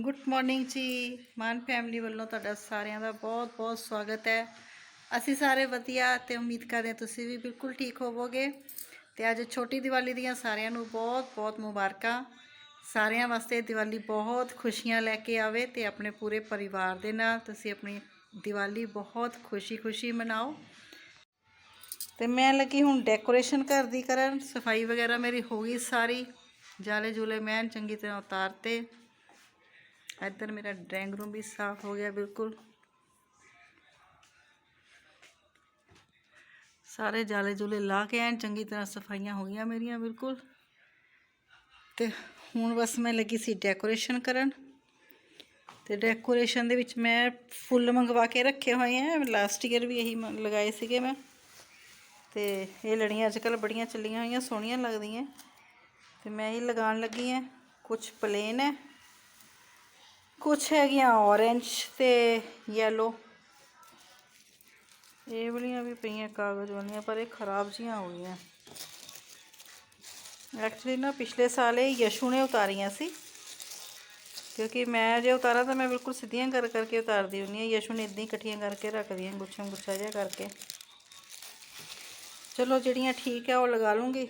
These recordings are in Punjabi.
ਗੁੱਡ ਮਾਰਨਿੰਗ ਜੀ। ਮਾਨ ਫੈਮਿਲੀ ਵੱਲੋਂ ਤੁਹਾਡਾ ਸਾਰਿਆਂ ਦਾ ਬਹੁਤ-ਬਹੁਤ ਸਵਾਗਤ ਹੈ। ਅਸੀਂ ਸਾਰੇ ਵਧੀਆ ਤੇ ਉਮੀਦ ਕਰਦੇ ਹਾਂ ਤੁਸੀਂ ਵੀ ਬਿਲਕੁਲ ਠੀਕ ਹੋਵੋਗੇ। ਤੇ ਅੱਜ ਛੋਟੀ ਦੀਵਾਲੀ ਦੀਆਂ ਸਾਰਿਆਂ ਨੂੰ ਬਹੁਤ-ਬਹੁਤ ਮੁਬਾਰਕਾਂ। ਸਾਰਿਆਂ ਵਾਸਤੇ ਦੀਵਾਲੀ ਬਹੁਤ ਖੁਸ਼ੀਆਂ ਲੈ ਕੇ ਆਵੇ ਤੇ ਆਪਣੇ ਪੂਰੇ ਪਰਿਵਾਰ ਦੇ ਨਾਲ ਤੁਸੀਂ ਆਪਣੀ ਦੀਵਾਲੀ ਬਹੁਤ ਖੁਸ਼ੀ-ਖੁਸ਼ੀ ਮਨਾਓ। ਤੇ ਮੈਂ ਲੱਗੀ ਹੁਣ ਡੈਕੋਰੇਸ਼ਨ ਘਰ ਦੀ ਕਰਨ। ਸਫ਼ਾਈ ਵਗੈਰਾ ਮੇਰੀ ਹੋ ਗਈ ਸਾਰੀ। ਜਾਲੇ ਜੂਲੇ ਮੈਂ ਚੰਗੀ ਤਰ੍ਹਾਂ ਉਤਾਰਤੇ। ਇੱਧਰ ਮੇਰਾ ਡਰਾਇੰਗ ਰੂਮ ਵੀ ਸਾਫ਼ ਹੋ ਗਿਆ ਬਿਲਕੁਲ। ਸਾਰੇ ਜਾਲੇ ਜੁਲੇ ਲਾ ਕੇ ਐਨ ਚੰਗੀ ਤਰ੍ਹਾਂ ਸਫਾਈਆਂ ਹੋ ਗਈਆਂ ਮੇਰੀਆਂ ਬਿਲਕੁਲ। ਤੇ ਹੁਣ ਬਸ ਮੈਂ ਲੱਗੀ ਸੀ ਡੈਕੋਰੇਸ਼ਨ ਕਰਨ। ਤੇ ਡੈਕੋਰੇਸ਼ਨ ਦੇ ਵਿੱਚ ਮੈਂ ਫੁੱਲ ਮੰਗਵਾ ਕੇ ਰੱਖੇ ਹੋਏ ਆ ਲਾਸਟ ਈਅਰ ਵੀ ਇਹੀ ਲਗਾਏ ਸੀਗੇ ਮੈਂ। ਤੇ ਇਹ ਲੜੀਆਂ ਅੱਜ ਕੱਲ੍ਹ ਬੜੀਆਂ ਚੱਲੀਆਂ ਹੋਈਆਂ, ਸੋਹਣੀਆਂ ਲੱਗਦੀਆਂ। ਤੇ ਮੈਂ ਇਹ ਲਗਾਉਣ ਲੱਗੀ ਆ ਕੁਝ ਪਲੇਨ ਹੈ ਕੁਝ ਹੈਗੀਆਂ orange ਤੇ ਯੈਲੋ ਇਹ ਵਾਲੀਆਂ ਵੀ ਪਈਆਂ ਕਾਗਜ਼ ਵਾਲੀਆਂ, ਪਰ ਇਹ ਖਰਾਬ ਜੀਆਂ ਹੋ ਗਈਆਂ। ਐਕਚੁਅਲੀ ਨਾ ਪਿਛਲੇ ਸਾਲ ਇਹ ਯਸ਼ੂ ਨੇ ਉਤਾਰੀਆਂ ਸੀ। ਕਿਉਂਕਿ ਮੈਂ ਜੇ ਉਤਾਰਾਂ ਤਾਂ ਮੈਂ ਬਿਲਕੁਲ ਸਿੱਧੀਆਂ ਕਰ ਕਰਕੇ ਉਤਾਰਦੀ ਹੁੰਦੀ ਹਾਂ। ਯਸ਼ੂ ਨੇ ਇਦਾਂ ਹੀ ਇਕੱਠੀਆਂ ਕਰਕੇ ਰੱਖਦੀਆਂ ਹਾਂ ਗੁੱਛਾਂ ਗੁੱਛਾ ਜਿਹਾ ਕਰਕੇ। ਚਲੋ ਜਿਹੜੀਆਂ ਠੀਕ ਹੈ ਉਹ ਲਗਾ ਲੂੰਗੀ।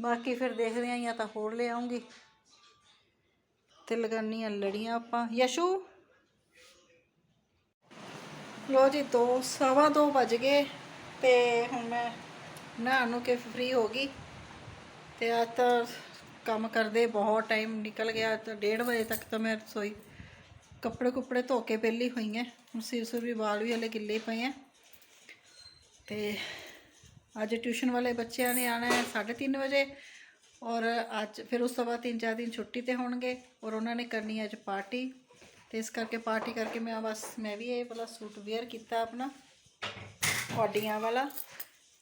ਬਾਕੀ ਫਿਰ ਦੇਖਦੇ ਹਾਂ ਜਾਂ ਤਾਂ ਹੋਰ ਲੈ ਆਉਂਗੀ। ਤੇ ਲਗਾਨੀ ਆ ਲੜੀਆਂ ਆਪਾਂ। ਯਸ਼ੂ? ਲੋ ਜੀ, ਦੋ, ਸਵਾ ਦੋ ਵੱਜ ਗਏ ਤੇ ਹੁਣ ਮੈਂ ਨਹਾ ਨੂੰ ਕੇ ਫ੍ਰੀ ਹੋ ਗਈ। ਤੇ ਅੱਜ ਤਾਂ ਕੰਮ ਕਰਦੇ ਬਹੁਤ ਟਾਈਮ ਨਿਕਲ ਗਿਆ ਤਾਂ 1:30 ਵਜੇ ਤੱਕ ਤਾਂ ਮੈਂ ਰਸੋਈ ਕੱਪੜੇ ਕੁਪੜੇ ਧੋ ਕੇ ਪਹਿਲੀ ਹੋਈ ਐ ਹੁਣ ਸਿਰ ਸੁਰ ਵੀ ਵਾਲ ਵੀ ਹਲੇ ਗਿੱਲੇ ਪਏ ਆ। ਤੇ ਅੱਜ ਟਿਊਸ਼ਨ ਵਾਲੇ ਬੱਚਿਆਂ ਨੇ ਆਣਾ ਹੈ 3:30 ਵਜੇ। ਔਰ ਅੱਜ ਫਿਰ ਉਸ ਤੋਂ ਬਾਅਦ ਤਿੰਨ ਚਾਰ ਦਿਨ ਛੁੱਟੀ ਤੇ ਹੋਣਗੇ ਔਰ ਉਹਨਾਂ ਨੇ ਕਰਨੀ ਅੱਜ ਪਾਰਟੀ ਤੇ ਇਸ ਕਰਕੇ ਪਾਰਟੀ ਕਰਕੇ ਮੈਂ ਬਸ ਮੈਂ ਵੀ ਇਹ ਵਾਲਾ ਸੂਟ ਵੇਅਰ ਕੀਤਾ ਆਪਣਾ ਔਡੀਆਂ ਵਾਲਾ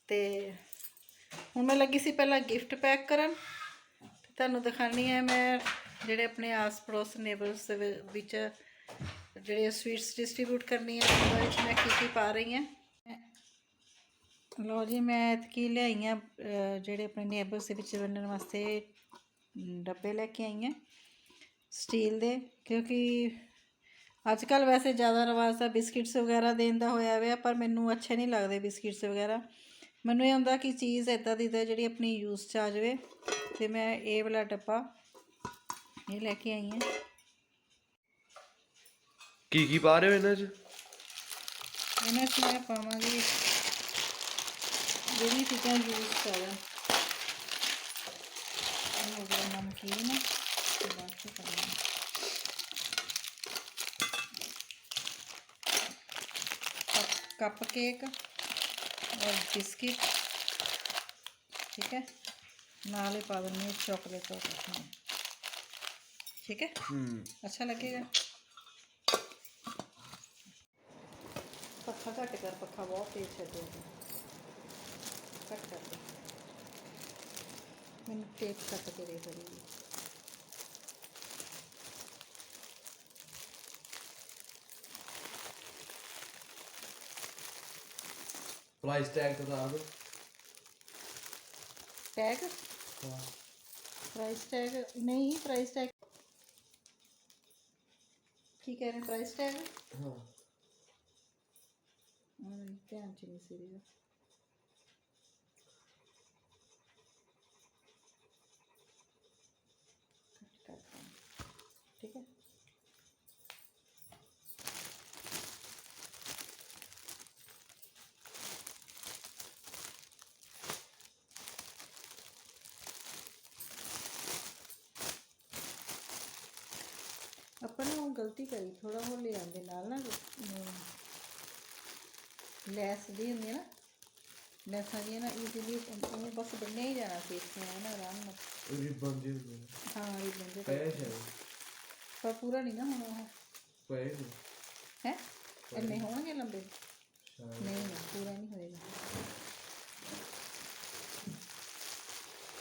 ਤੇ ਹੁਣ ਮੈਂ ਲੱਗੀ ਸੀ ਪਹਿਲਾਂ ਗਿਫਟ ਪੈਕ ਕਰਨ। ਤੇ ਤੁਹਾਨੂੰ ਦਿਖਾਣੀ ਹੈ ਮੈਂ ਜਿਹੜੇ ਆਪਣੇ ਆਸ ਪੜੋਸ ਨੇਬਰਸ ਦੇ ਵਿੱਚ ਜਿਹੜੇ ਸਵੀਟਸ ਡਿਸਟ੍ਰੀਬਿਊਟ ਕਰਨੀ ਹੈ ਉਹਦੇ ਵਿੱਚ ਮੈਂ ਕੀ ਕੀ ਪਾ ਰਹੀ ਹਾਂ ਲੋ ਜੀ ਮੈਂ ਕੀ ਲਿਆਈਆਂ ਜਿਹੜੇ ਆਪਣੇ ਨੇਬਰਸ ਦੇ ਵਿੱਚ ਵੰਡਣ ਵਾਸਤੇ ਡੱਬੇ ਲੈ ਕੇ ਆਈ ਹਾਂ ਸਟੀਲ ਦੇ ਕਿਉਂਕਿ ਅੱਜ ਕੱਲ ਵੈਸੇ ਜ਼ਿਆਦਾ ਰਿਵਾਜ ਤਾਂ ਬਿਸਕਿਟਸ ਵਗੈਰਾ ਦੇਣ ਦਾ ਹੋਇਆ ਹੋਇਆ ਪਰ ਮੈਨੂੰ ਅੱਛੇ ਨਹੀਂ ਲੱਗਦੇ ਬਿਸਕਿਟਸ ਵਗੈਰਾ। ਮੈਨੂੰ ਇਹ ਹੁੰਦਾ ਕਿ ਚੀਜ਼ ਇਦਾਂ ਦੀ ਤਾਂ ਜਿਹੜੀ ਆਪਣੀ ਯੂਜ਼ 'ਚ ਆ ਜਾਵੇ ਤੇ ਮੈਂ ਇਹ ਵਾਲਾ ਡੱਬਾ ਇਹ ਲੈ ਕੇ ਆਈ ਹਾਂ ਕੀ ਕੀ ਪਾ ਰਹੇ ਹੋ ਇਹਨਾਂ 'ਚ? ਇਹਨਾਂ 'ਚ ਮੈਂ ਪਾਵਾਂਗੀ ਜਿਹੜੀ ਚੀਜ਼ਾਂ ਯੂਜ਼ ਕਰਾਂ ਇਹ ਹੋ ਗਿਆ ਨਮਕੀਨ ਤੇ ਬਾਅਦ ਚ ਕਰਾਂਗੇ ਕੱਪ ਕੇਕ ਔਰ ਬਿਸਕਿਟ ਠੀਕ ਹੈ ਨਾਲ ਹੀ ਪਾ ਦਿੰਦੇ ਚਾਕਲੇਟ और कुछ ठीक है ਹੂੰ अच्छा लगेगा ਪੱਖਾ ਘੱਟ ਕਰ ਪੱਖਾ ਬਹੁਤ ਤੇਜ਼ ਚੱਲਦਾ ਹੈ ਘੱਟ ਕਰ ਦੇ ਮੈਨੂੰ ਟੇਪ ਕੱਟ ਕੇ ਦੇ ਥੋੜੀ ਪ੍ਰਾਈਸ ਟੈਗ ਤਾਂ ਦੱਸ ਦਿਓ ਟੈਗ ਪ੍ਰਾਈਸ ਟੈਗ ਨਹੀਂ ਪ੍ਰਾਈਸ ਟੈਗ ਕੀ ਕਹਿ ਰਹੇ ਪ੍ਰਾਈਸ ਟੈਗ ਹਾਂ ਹਾਂ ਧਿਆਨ ਚ ਨਹੀਂ ਸੀ ਰਿਹਾ ਕੱਟ ਕਰ ਦਾਂਗੇ। ਠੀਕ ਹੈ। ਆਪਾਂ ਨੇ ਉਹ ਗਲਤੀ ਕਰੀ ਥੋੜਾ ਹੋਰ ਲੈ ਆਂਦੇ ਨਾਲ ਨਾ। ਲੈਸ ਦੀ ਹੁੰਦੀ ਹੈ ਨਾ ਲੈਸਾਂ ਦੀਆਂ ਨਾ ਇਜ਼ੀਲੀ ਉਹਨੂੰ ਬਸ ਬੰਨਿਆ ਹੀ ਜਾਣਾ ਸੀ ਇਸ ਨਾਲ ਨਾ ਆਰਾਮ ਨਾਲ। ਰਿਬਨ ਨੇ ਹਾਂ ਇਹ ਬੰਦੇ ਪਏ ਸ਼ਾਇਦ ਪਰ ਪੂਰਾ ਨਹੀਂ ਨਾ ਹੋਣਾ ਉਹ। ਪਏ ਨੇ ਹੈ? ਇੰਨੇ ਹੋਣਗੇ ਲੰਬੇ? ਸ਼ਾਇਦ ਨਹੀਂ ਨਹੀਂ ਪੂਰਾ ਨਹੀਂ ਹੋਏਗਾ।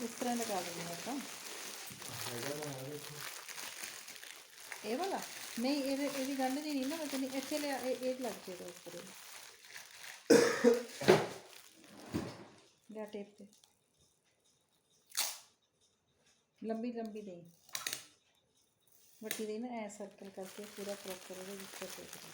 ਇਸ ਤਰ੍ਹਾਂ ਲਗਾ ਦਿੰਦੇ ਹਾਂ ਆਪਾਂ। ਹੈਗਾ ਦੇਖੋ ਇਹ ਵਾਲਾ? ਨਹੀਂ ਇਹਦੇ ਇਹਦੀ ਗੰਢ ਜੀ ਨਹੀਂ ਨਾ ਲੱਗਣੀ ਇੱਥੇ ਲਿਆ ਇਹ ਇਹ ਲੱਗ ਜਾਏਗਾ ਉੱਪਰ। ਲਿਆ ਟੇਪ ਤੇ। ਲੰਬੀ ਲੰਬੀ ਦੇ ਵੱਟੀ ਦੇ ਨਾ ਐ ਸਰਕਲ ਕਰਕੇ ਪੂਰਾ ਪ੍ਰੋਪਰ ਉਹਦੇ ਵਿੱਚ ਕਰ ਦੇ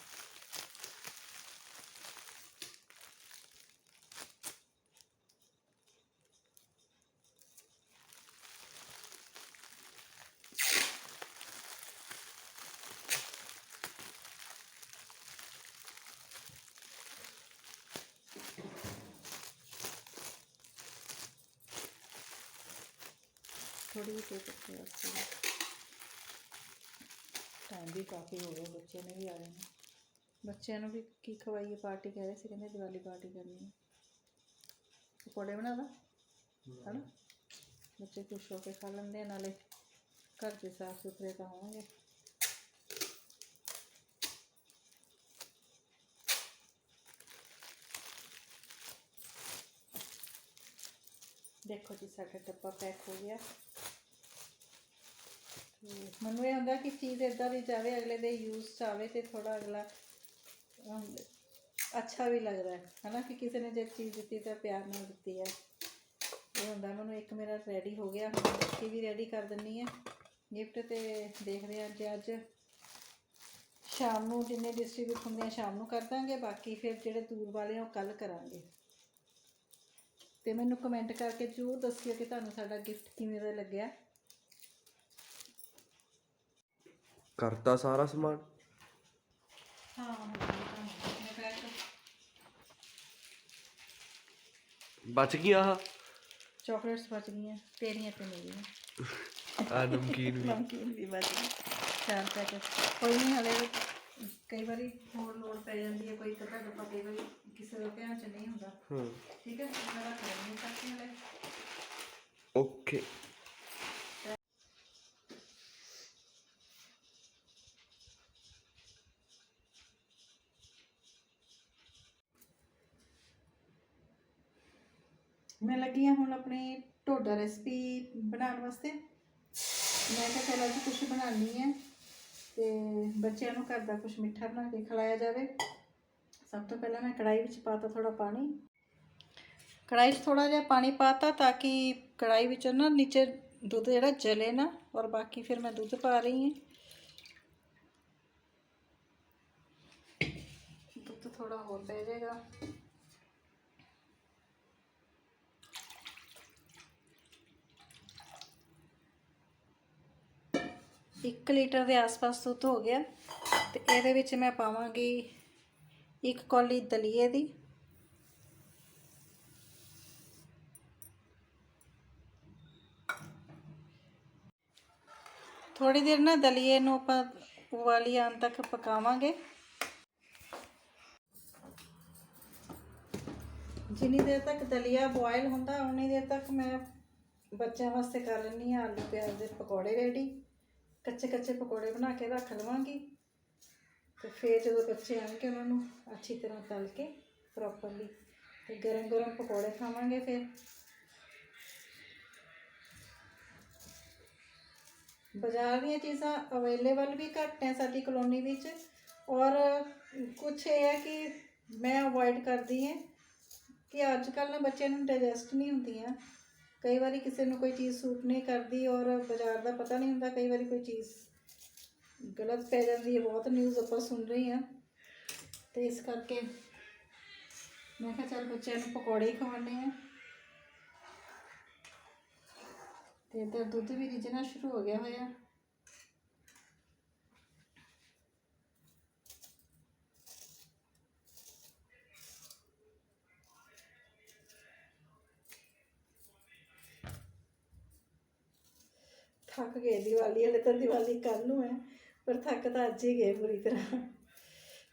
ਥੋੜੀ ਜਿਹੀ ਟੇਪ ਰੱਖੀ ਵਾਸਤੇ ਟਾਈਮ ਵੀ ਕਾਫੀ ਹੋ ਗਿਆ ਬੱਚੇ ਨੇ ਵੀ ਆ ਜਾਣਾ। ਬੱਚਿਆਂ ਨੂੰ ਵੀ ਕੀ ਖਵਾਈਏ, ਪਾਰਟੀ ਕਹਿ ਰਹੇ ਸੀ, ਕਹਿੰਦੇ ਦੀਵਾਲੀ ਪਾਰਟੀ ਕਰਨੀ ਹੈ। ਪਕੌੜੇ ਬਣਾ ਦਾਂ ਹਨਾ ਬੱਚੇ ਖੁਸ਼ ਹੋ ਕੇ ਖਾ ਲੈਂਦੇ ਆ, ਨਾਲੇ ਘਰ ਦੇ ਸਾਫ਼ ਸੁਥਰੇ ਤਾਂ ਹੋਣਗੇ। ਦੇਖੋ ਜੀ, ਸਾਡਾ ਡੱਬਾ ਪੈਕ ਹੋ ਗਿਆ। ਮੈਨੂੰ ਇਹ ਹੁੰਦਾ ਕਿ ਚੀਜ਼ ਇਦਾਂ ਦੀ ਜਾਵੇ, ਅਗਲੇ ਦੇ ਯੂਜ਼ ਚ ਆਵੇ ਤੇ ਥੋੜਾ ਅਗਲਾ ਅੱਛਾ ਵੀ ਲੱਗਦਾ ਹੈ, ਹਨਾ ਕਿ ਕਿਸੇ ਨੇ ਜੇ ਚੀਜ਼ ਦਿੱਤੀ ਤਾਂ ਪਿਆਰ ਨਾਲ ਦਿੱਤੀ ਹੈ। ਇਹ ਹੁੰਦਾ, ਮੈਨੂੰ ਇੱਕ ਮੇਰਾ ਰੈਡੀ ਹੋ ਗਿਆ, ਹੁਣ ਬਾਕੀ ਵੀ ਰੈਡੀ ਕਰ ਦਿੰਨੀ ਹੈ। ਗਿਫਟ ਤੇ ਦੇਖਦੇ ਹਾਂ ਜੇ ਅੱਜ ਸ਼ਾਮ ਨੂੰ ਜਿੰਨੇ ਡਿਸਟ੍ਰੀਬਿਊਟ ਹੁੰਦੇ ਆ, ਸ਼ਾਮ ਨੂੰ ਕਰ ਦਾਂਗੇ, ਬਾਕੀ ਫਿਰ ਜਿਹੜੇ ਦੂਰ ਵਾਲੇ ਆ, ਉਹ ਕੱਲ ਕਰਾਂਗੇ। ਤੇ ਮੈਨੂੰ ਕਮੈਂਟ ਕਰਕੇ ਜ਼ਰੂਰ ਦੱਸਿਓ ਕਿ ਤੁਹਾਨੂੰ ਸਾਡਾ ਗਿਫਟ ਕਿਵੇਂ ਦਾ ਲੱਗਿਆ। ਕਰਤਾ ਸਾਰਾ ਸਮਾਨ ਹਾਂ ਮੈਂ ਪੈਕ ਬਚ ਗਈਆਂ ਆਹ ਚਾਕਲੇਟਸ ਬਚ ਗਈਆਂ ਤੇਰੀਆਂ ਤੇ ਮੇਰੀਆਂ ਆ ਨਮਕੀਨ ਵੀ ਨਮਕੀਨ ਵੀ ਬਚ ਗਈ ਚਾਰ ਪੈਕਟ ਕੋਈ ਨਹੀਂ ਹਲੇ ਕਈ ਵਾਰੀ ਹੋਰ ਲੋੜ ਪੈ ਜਾਂਦੀ ਹੈ ਕੋਈ ਕਦਾ ਡੱਬਾ ਕਈ ਵਾਰੀ ਕਿਸੇ ਦਾ ਧਿਆਨ ਚ ਨਹੀਂ ਹੁੰਦਾ ਹਾਂ ਠੀਕ ਹੈ ਮੈਂ ਰੱਖ ਲੈਂਦੀ ਹਾਂ ਚੱਕ ਕੇ ਹਲੇ ਓਕੇ ਮੈਂ ਲੱਗੀ ਹਾਂ ਹੁਣ ਆਪਣੀ ਢੋਡਾ ਰੈਸਪੀ ਬਣਾਉਣ ਵਾਸਤੇ। ਮੈਂ ਤਾਂ ਚਲ ਅੱਜ ਕੁਝ ਬਣਾਉਣੀ ਹੈ ਤੇ ਬੱਚਿਆਂ ਨੂੰ ਘਰ ਦਾ ਕੁਝ ਮਿੱਠਾ ਬਣਾ ਕੇ ਖਿਲਾਇਆ ਜਾਵੇ। ਸਭ ਤੋਂ ਪਹਿਲਾਂ ਮੈਂ ਕੜਾਈ ਵਿੱਚ ਪਾਤਾ ਥੋੜਾ ਪਾਣੀ। ਕੜਾਈ 'ਚ ਥੋੜਾ ਜਿਹਾ ਪਾਣੀ ਪਾਤਾ ਤਾਂ ਕਿ ਕੜਾਈ ਵਿੱਚ ਨਾ ਨੀਚੇ ਦੁੱਧ ਜਿਹੜਾ ਜਲੇ ਨਾ ਔਰ ਬਾਕੀ ਫਿਰ ਮੈਂ ਦੁੱਧ ਪਾ ਰਹੀ ਹਾਂ। ਦੁੱਧ ਥੋੜਾ ਹੋਰ ਪੈ ਜਾਏਗਾ। ਇੱਕ ਲੀਟਰ ਦੇ ਆਸ-ਪਾਸ ਦੁੱਧ ਹੋ ਗਿਆ ਤੇ ਇਹਦੇ ਵਿੱਚ ਮੈਂ ਪਾਵਾਂਗੀ ਇੱਕ ਕੌਲੀ ਦਲੀਏ ਦੀ। ਥੋੜੀ ਦੇਰ ਨਾ ਦਲੀਏ ਨੂੰ ਆਪਾਂ ਉਬਾਲੀ ਆਉਣ ਤੱਕ ਪਕਾਵਾਂਗੇ। ਜਿੰਨੀ ਦੇਰ ਤੱਕ ਦਲੀਆ ਬੋਇਲ ਹੁੰਦਾ ਉਨੀ ਦੇਰ ਤੱਕ ਮੈਂ ਬੱਚਿਆਂ ਵਾਸਤੇ ਕਰ ਲੈਂਦੀ ਹਾਂ ਆਲੂ ਪਿਆਜ਼ ਦੇ ਪਕੌੜੇ ਰੈਡੀ ਕੱਚੇ ਕੱਚੇ ਪਕੌੜੇ ਬਣਾ ਕੇ ਰੱਖ ਲਵਾਂਗੀ ਤੇ ਫਿਰ ਜਦੋਂ ਬੱਚੇ ਆਣਗੇ ਉਹਨਾਂ ਨੂੰ ਅੱਛੀ ਤਰ੍ਹਾਂ ਤਲ ਕੇ ਪ੍ਰੋਪਰਲੀ ਤੇ ਗਰਮ ਗਰਮ ਪਕੌੜੇ ਖਾਵਾਂਗੇ ਫਿਰ। ਬਾਜ਼ਾਰ ਦੀਆਂ ਚੀਜ਼ਾਂ ਅਵੇਲੇਬਲ ਵੀ ਘੱਟ ਹੈ ਸਾਡੀ ਕਲੋਨੀ ਵਿੱਚ ਔਰ ਕੁਛ ਇਹ ਹੈ ਕਿ ਮੈਂ ਅਵੋਇਡ ਕਰਦੀ ਹਾਂ ਕਿ ਅੱਜ ਕੱਲ੍ਹ ਨਾ ਬੱਚਿਆਂ ਨੂੰ ਡਾਈਜੈਸਟ ਨਹੀਂ ਹੁੰਦੀਆਂ। ਕਈ ਵਾਰੀ ਕਿਸੇ ਨੂੰ ਕੋਈ ਚੀਜ਼ ਸੂਟ ਨਹੀਂ ਕਰਦੀ ਔਰ ਬਾਜ਼ਾਰ ਦਾ ਪਤਾ ਨਹੀਂ ਹੁੰਦਾ, ਕਈ ਵਾਰੀ ਕੋਈ ਚੀਜ਼ ਗਲਤ ਪੈ ਜਾਂਦੀ ਹੈ, ਬਹੁਤ ਨਿਊਜ਼ ਆਪਾਂ ਸੁਣ ਰਹੇ ਹਾਂ। ਤੇ ਇਸ ਕਰਕੇ ਮੈਂ ਕਿਹਾ ਚੱਲ ਬੱਚਿਆਂ ਨੂੰ ਪਕੌੜੇ ਹੀ ਖਵਾਉਂਦੇ ਆ ਤੇ ਇੱਧਰ ਦੁੱਧ ਵੀ ਰਿੱਝਣਾ ਸ਼ੁਰੂ ਹੋ ਗਿਆ ਹੋਇਆ। ਥੱਕ ਗਏ, ਦੀਵਾਲੀ ਵਾਲੇ ਤਾਂ ਦੀਵਾਲੀ ਕੱਲ ਨੂੰ ਹੈ, ਪਰ ਥੱਕ ਤਾਂ ਅੱਜ ਹੀ ਗਏ ਪੂਰੀ ਤਰ੍ਹਾਂ।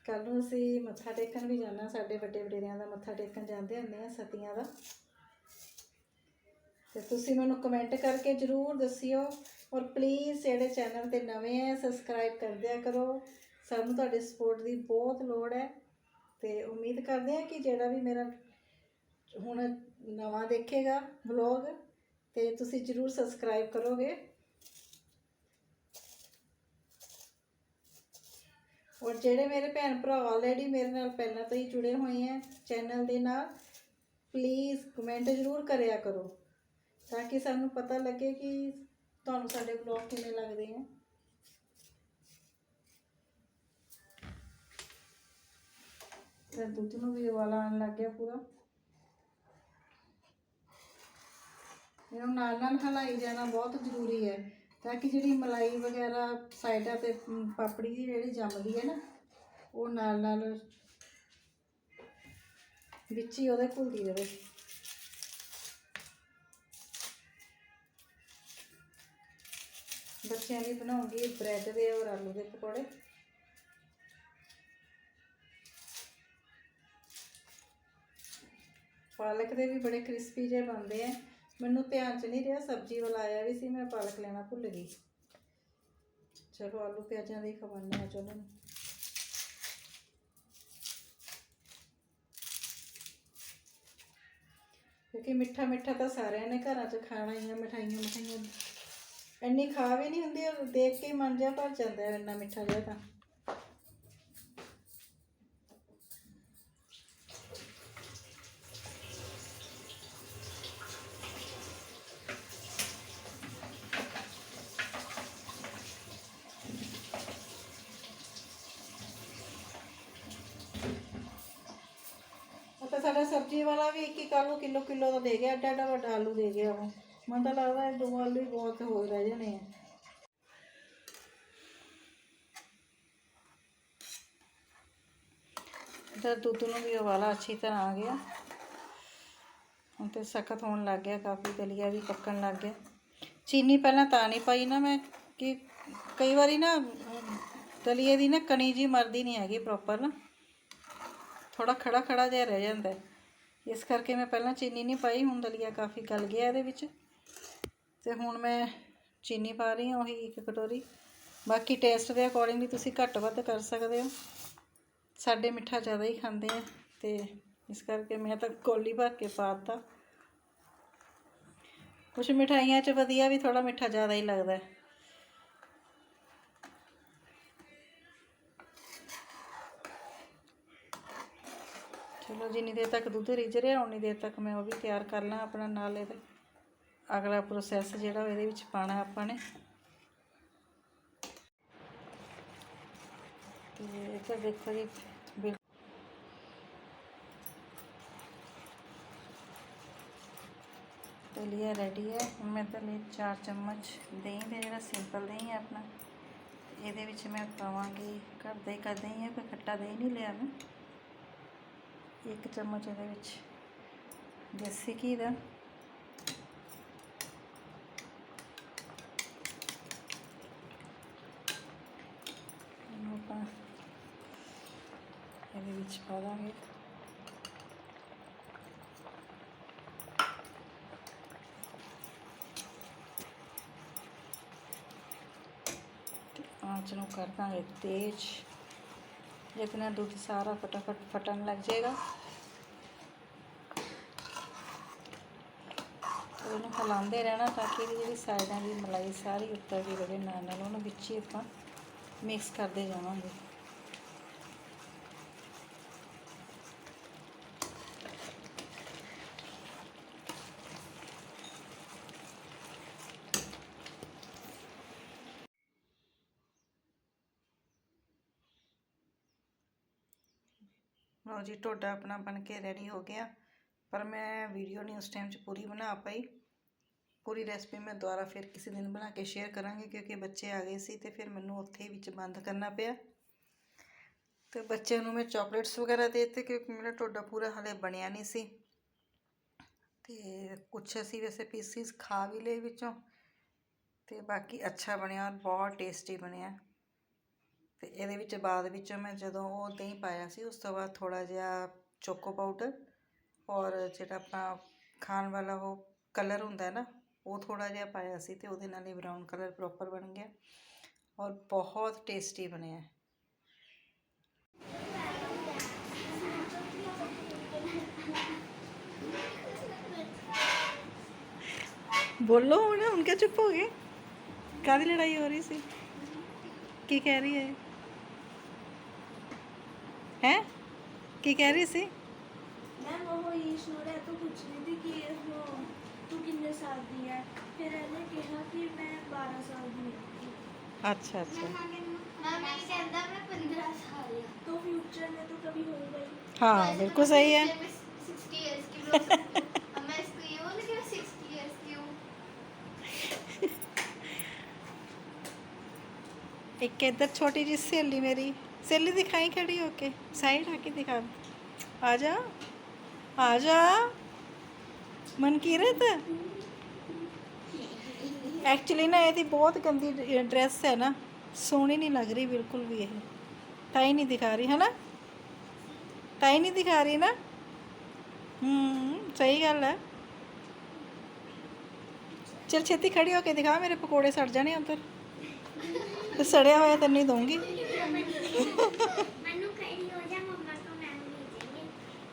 ਕੱਲ ਨੂੰ ਅਸੀਂ ਮੱਥਾ ਟੇਕਣ ਵੀ ਜਾਣਾ, ਸਾਡੇ ਵੱਡੇ ਵਡੇਰਿਆਂ ਦਾ ਮੱਥਾ ਟੇਕਣ ਜਾਂਦੇ ਹੁੰਦੇ ਆ ਸਤੀਆਂ ਦਾ। ਤੇ ਤੁਸੀਂ ਮੈਨੂੰ ਕਮੈਂਟ ਕਰਕੇ ਜਰੂਰ ਦੱਸਿਓ ਔਰ ਪਲੀਜ਼ ਜਿਹੜੇ ਚੈਨਲ ਤੇ ਨਵੇਂ ਹੈ ਸਬਸਕ੍ਰਾਈਬ ਕਰ ਦਿਆ ਕਰੋ। ਸਾਨੂੰ ਤੁਹਾਡੀ ਸਪੋਰਟ ਦੀ ਬਹੁਤ ਲੋੜ ਹੈ। ਤੇ ਉਮੀਦ ਕਰਦੇ ਹਾਂ ਕਿ ਜਿਹੜਾ ਵੀ ਮੇਰਾ ਹੁਣ ਨਵਾਂ ਦੇਖੇਗਾ ਵਲੌਗ ਤੇ ਤੁਸੀਂ ਜਰੂਰ ਸਬਸਕ੍ਰਾਈਬ ਕਰੋਗੇ। ਔਰ ਜਿਹੜੇ ਮੇਰੇ ਭੈਣ ਭਰਾ ਆਲਰੇਡੀ ਮੇਰੇ ਨਾਲ ਪਹਿਲਾਂ ਤੋਂ ਹੀ ਜੁੜੇ ਹੋਏ ਆ ਚੈਨਲ ਦੇ ਨਾਲ ਪਲੀਜ਼ ਕਮੈਂਟ ਜ਼ਰੂਰ ਕਰਿਆ ਕਰੋ, ਤਾਂ ਕਿ ਸਾਨੂੰ ਪਤਾ ਲੱਗੇ ਕਿ ਤੁਹਾਨੂੰ ਸਾਡੇ ਬਲੌਗ ਕਿਵੇਂ ਲੱਗਦੇ ਆ ਤੇ ਦੁੱਧ ਨੂੰ ਵੀ ਉਬਾਲਾ ਆਣ ਲੱਗ ਗਿਆ ਪੂਰਾ। ਇਹਨੂੰ ਨਾਲ ਨਾਲ ਹਲਾਈ ਜਾਣਾ ਬਹੁਤ ਜ਼ਰੂਰੀ ਹੈ। ਤਾਂ ਕਿ ਜਿਹੜੀ ਮਲਾਈ ਵਗੈਰਾ ਸਾਈਡਾਂ ਤੇ ਪਾਪੜੀ ਦੀ ਜਿਹੜੀ ਜੰਮਦੀ ਹੈ ਨਾ, ਉਹ ਨਾਲ ਨਾਲ ਵਿੱਚ ਹੀ ਉਹਦੇ ਘੁਲਦੀ ਰਹੇ। ਬੱਚਿਆਂ ਲਈ ਬਣਾਉਂਗੀ ਬ੍ਰੈਡ ਦੇ ਔਰ ਆਲੂ ਦੇ ਪਕੌੜੇ। ਪਾਲਕ ਦੇ ਵੀ ਬੜੇ ਕ੍ਰਿਸਪੀ ਜਿਹੇ ਬਣਦੇ ਆ। ਮੈਨੂੰ ਧਿਆਨ ਚ ਨਹੀਂ ਰਿਹਾ, ਸਬਜ਼ੀ ਵਾਲਾ ਆਇਆ ਵੀ ਸੀ, ਮੈਂ ਪਾਲਕ ਲੈਣਾ ਭੁੱਲ ਗਈ। ਚਲੋ ਆਲੂ ਪਿਆਜ਼ਾਂ ਦੇ ਹੀ ਖਵਾਉਂਦੇ ਆ ਚਲੋ ਕਿਉਂਕਿ ਮਿੱਠਾ ਮਿੱਠਾ ਤਾਂ ਸਾਰਿਆਂ ਨੇ ਘਰਾਂ 'ਚ ਖਾਣਾ ਹੀ ਆ, ਮਠਾਈਆਂ ਮਠਾਈਆਂ। ਇੰਨੀ ਖਾ ਵੀ ਨਹੀਂ ਹੁੰਦੀ ਦੇਖ ਕੇ ਹੀ ਮਨ ਜਿਹਾ ਭਰ ਜਾਂਦਾ ਇੰਨਾ ਮਿੱਠਾ ਜਿਹਾ ਤਾਂ ਉਹ ਤਾਂ ਸਾਡਾ ਸਬਜ਼ੀ ਵਾਲਾ ਵੀ ਇੱਕ ਇੱਕ ਆਲੂ ਕਿਲੋ ਕਿਲੋ ਦਾ ਦੇ ਗਿਆ ਐਡਾ ਐਡਾ ਵੱਡਾ ਆਲੂ ਦੇ ਗਿਆ ਉਹ। ਮੈਨੂੰ ਤਾਂ ਲੱਗਦਾ ਇਹ ਦੋ ਆਲੂ ਹੀ ਬਹੁਤ ਹੋ ਰਹਿ ਜਾਣੇ ਆ। ਇਧਰ ਦੁੱਧ ਨੂੰ ਵੀ ਉਬਾਲਾ ਅੱਛੀ ਤਰ੍ਹਾਂ ਆ ਗਿਆ। ਹੁਣ ਤੇ ਸਖਤ ਹੋਣ ਲੱਗ ਗਿਆ, ਕਾਫੀ ਦਲੀਆ ਵੀ ਪੱਕਣ ਲੱਗ ਗਿਆ। ਚੀਨੀ ਪਹਿਲਾਂ ਤਾਂ ਨਹੀਂ ਪਾਈ ਨਾ ਮੈਂ, ਕਿ ਕਈ ਵਾਰੀ ਨਾ, ਦਲੀਏ ਦੀ ਨਾ ਕਣੀ ਜੀ ਮਰਦੀ ਨਹੀਂ ਹੈਗੀ ਪ੍ਰੋਪਰ ਨਾ। ਥੋੜਾ ਖੜਾ ਖੜਾ ਜਿਹਾ ਰਹਿ ਜਾਂਦਾ ਇਸ ਕਰਕੇ ਮੈਂ ਪਹਿਲਾਂ ਚੀਨੀ ਨਹੀਂ ਪਾਈ, ਹੁਣ ਦਲੀਆ ਕਾਫੀ ਗਲ ਗਿਆ ਇਹਦੇ ਵਿੱਚ। ਤੇ ਹੁਣ ਮੈਂ ਚੀਨੀ ਪਾ ਰਹੀ ਹਾਂ, ਉਹੀ ਇੱਕ ਕਟੋਰੀ। ਬਾਕੀ ਟੇਸਟ ਦੇ ਅਕੋਰਡਿੰਗਲੀ ਤੁਸੀਂ ਘੱਟ ਵੱਧ ਕਰ ਸਕਦੇ ਹੋ। ਸਾਡੇ ਮਿੱਠਾ ਜ਼ਿਆਦਾ ਹੀ ਖਾਂਦੇ ਆ, ਤੇ ਇਸ ਕਰਕੇ ਮੈਂ ਤਾਂ ਕੋਲੀ ਭਰ ਕੇ ਪਾ ਦਿੱਤਾ। ਕੁਝ ਮਿਠਾਈਆਂ 'ਚ ਵਧੀਆ ਵੀ ਥੋੜਾ ਮਿੱਠਾ ਜ਼ਿਆਦਾ ਹੀ ਲੱਗਦਾ। ਚਲੋ ਜਿੰਨੀ ਦੇਰ ਤੱਕ ਦੁੱਧ ਰਿੱਝ ਰਿਹਾ, ਉਨੀ ਦੇਰ ਤੱਕ ਮੈਂ ਉਹ ਵੀ ਤਿਆਰ ਕਰ ਲਾਂ ਆਪਣਾ ਨਾਲ ਇਹਦੇ ਅਗਲਾ ਪ੍ਰੋਸੈਸ ਜਿਹੜਾ ਇਹਦੇ ਵਿੱਚ ਪਾਣਾ ਆਪਾਂ ਨੇ। ਤੇ ਇੱਧਰ ਦੇਖੋ ਜੀ, ਬਿਲ ਦਲੀਆ ਰੈਡੀ ਹੈ। ਮੈਂ ਤਾਂ ਲਈ 4 ਚਮਚ ਦਹੀਂ ਦੇ ਜਿਹੜਾ ਸਿੰਪਲ ਦਹੀਂ ਹੈ ਆਪਣਾ। ਇਹਦੇ ਵਿੱਚ ਮੈਂ ਪਾਵਾਂਗੀ ਘਰ ਦਾ ਹੀ ਕਰ ਦਹੀਂ ਹੈ, ਕੋਈ ਖੱਟਾ ਦਹੀਂ ਨਹੀਂ ਲਿਆ ਮੈਂ। ਇੱਕ ਚਮਚ ਇਹਦੇ ਵਿੱਚ ਦੇਸੀ ਘੀ ਦਾ। ਇਹਨੂੰ ਆਪਾਂ ਇਹਦੇ ਵਿੱਚ ਪਾ ਦਾਂਗੇ। ਤੇ ਆਂਚ ਨੂੰ ਕਰ ਦਾਂਗੇ ਤੇਜ਼। ਜਿਤਨਾ ਦੁੱਧ ਸਾਰਾ ਫਟਾਫਟ ਫਟਣ ਲੱਗ ਜਾਏਗਾ ਤੇ ਉਹਨੂੰ ਹਿਲਾਉਂਦੇ ਰਹਿਣਾ ਤਾਂ ਕਿ ਇਹਦੀ ਜਿਹੜੀ ਸਾਈਡਾਂ ਦੀ ਮਲਾਈ ਸਾਰੀ ਉੱਤਰ ਦੀ ਰਹੇ ਨਾਲ ਨਾਲ ਉਹਨੂੰ ਵਿੱਚ ਹੀ ਆਪਾਂ ਲਓ ਜੀ ਟੋਡਾ ਆਪਣਾ ਬਣ ਕੇ ਰੈਡੀ ਹੋ ਗਿਆ। ਪਰ ਮੈਂ ਵੀਡੀਓ ਨਹੀਂ ਉਸ ਟਾਈਮ 'ਚ ਪੂਰੀ ਬਣਾ ਪਾਈ। ਪੂਰੀ ਰੈਸਪੀ ਮੈਂ ਦੁਬਾਰਾ ਫਿਰ ਕਿਸੇ ਦਿਨ ਬਣਾ ਕੇ ਸ਼ੇਅਰ ਕਰਾਂਗੀ, ਕਿਉਂਕਿ ਬੱਚੇ ਆ ਗਏ ਸੀ ਤੇ ਫਿਰ ਮੈਨੂੰ ਉੱਥੇ ਵਿੱਚ ਬੰਦ ਕਰਨਾ ਪਿਆ। ਤੇ ਬੱਚਿਆਂ ਨੂੰ ਮੈਂ ਚਾਕਲੇਟਸ ਵਗੈਰਾ ਦੇ ਦਿੱਤੇ, ਕਿਉਂਕਿ ਮੇਰਾ ਟੋਡਾ ਪੂਰਾ ਹਲੇ ਬਣਿਆ ਨਹੀਂ ਸੀ। ਤੇ ਕੁਛ ਅਸੀਂ ਵੈਸੇ ਪੀਸਿਸ ਖਾ ਵੀ ਲਏ ਵਿੱਚੋਂ। ਤੇ ਬਾਕੀ ਅੱਛਾ ਬਣਿਆ ਔਰ ਬਹੁਤ ਟੇਸਟੀ ਬਣਿਆ। ਅਤੇ ਇਹਦੇ ਵਿੱਚ ਬਾਅਦ ਵਿੱਚ ਮੈਂ ਜਦੋਂ ਉਹ ਦਹੀਂ ਪਾਇਆ ਸੀ, ਉਸ ਤੋਂ ਬਾਅਦ ਥੋੜ੍ਹਾ ਜਿਹਾ ਚੋਕੋ ਪਾਊਡਰ ਔਰ ਜਿਹੜਾ ਆਪਾਂ ਖਾਣ ਵਾਲਾ ਉਹ ਕਲਰ ਹੁੰਦਾ ਨਾ, ਉਹ ਥੋੜ੍ਹਾ ਜਿਹਾ ਪਾਇਆ ਸੀ ਅਤੇ ਉਹਦੇ ਨਾਲ ਇਹ ਬਰਾਊਨ ਕਲਰ ਪ੍ਰੋਪਰ ਬਣ ਗਿਆ ਔਰ ਬਹੁਤ ਟੇਸਟੀ ਬਣਿਆ। ਬੋਲੋ ਹੁਣ ਹੁਣ ਕਿਉਂ ਚੁੱਪ ਹੋ ਗਏ? ਕਾਹਦੀ ਲੜਾਈ ਹੋ ਰਹੀ ਸੀ? ਕੀ ਕਹਿ ਰਹੀ ਹੈ? हैं? कि कह रही सी? वो तो थी कि वो तू कितने साल है? फिर कहा कि मैं 12 साल अच्छा अच्छा। कहता मैं 15 साल तो फ्यूचर में तो कभी हाँ बिल्कुल सही है। 60 इयर्स की एक इधर छोटी जी सहेली मेरी। ਸੇਲੀ ਦਿਖਾਈ ਖੜੀ ਹੋ ਕੇ? ਸਾਈਡ ਆ ਕੇ ਦਿਖਾ। ਆ ਜਾ। ਆ ਜਾ। ਮਨਕੀਰਤ। ਐਕਚੁਅਲੀ ਨਾ ਇਹਦੀ ਬਹੁਤ ਗੰਦੀ ਡਰੈਸ ਹੈ ਨਾ। ਸੋਹਣੀ ਨਹੀਂ ਲੱਗ ਰਹੀ ਬਿਲਕੁਲ ਵੀ ਇਹ। ਟਾਈ ਨਹੀਂ ਦਿਖਾ ਰਹੀ ਹੈ ਨਾ ਟਾਈ ਨਹੀਂ ਦਿਖਾ ਰਹੀ ਨਾ? ਹੂੰ, ਸਹੀ ਗੱਲ ਹੈ। ਚਲ ਛੇਤੀ ਖੜੀ ਹੋ ਕੇ ਦਿਖਾ, ਮੇਰੇ ਪਕੌੜੇ ਸੜ ਜਾਣੇ ਅੰਦਰ ਤੇ ਸੜਿਆ ਹੋਇਆ ਤੈਨੂੰ ਨਹੀਂ ਦਊਂਗੀ। मनु खड़ी हो जा मम्मा को मैम भेजेंगे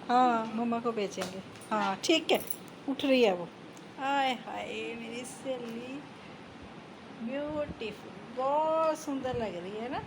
हाँ मम्मा को बेचेंगे हाँ ठीक है उठ रही है वो हाय हाय मेरी सहेली ब्यूटीफुल बहुत सुंदर लग रही है ना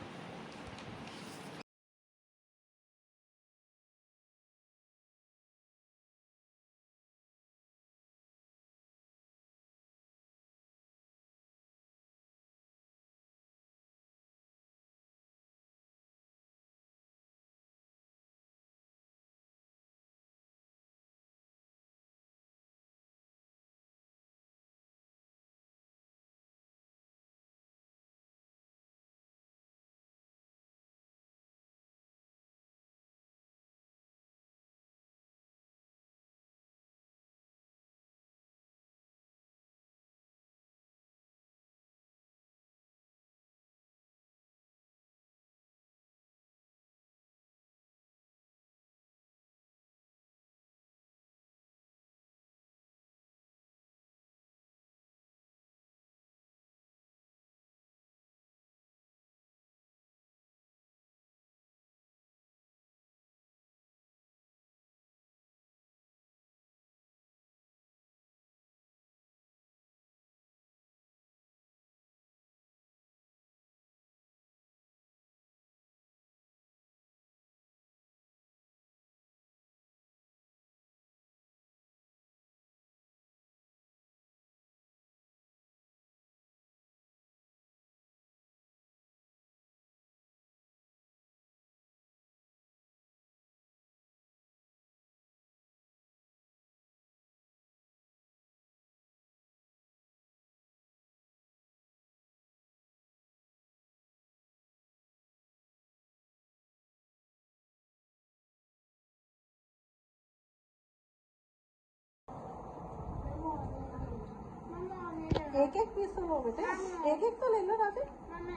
एक एक पीस तो लो बेटे एक एक तो ले लो राधे मम्मा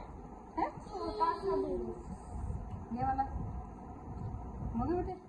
हैं छोटा सा दे दो ये वाला मगे बेटे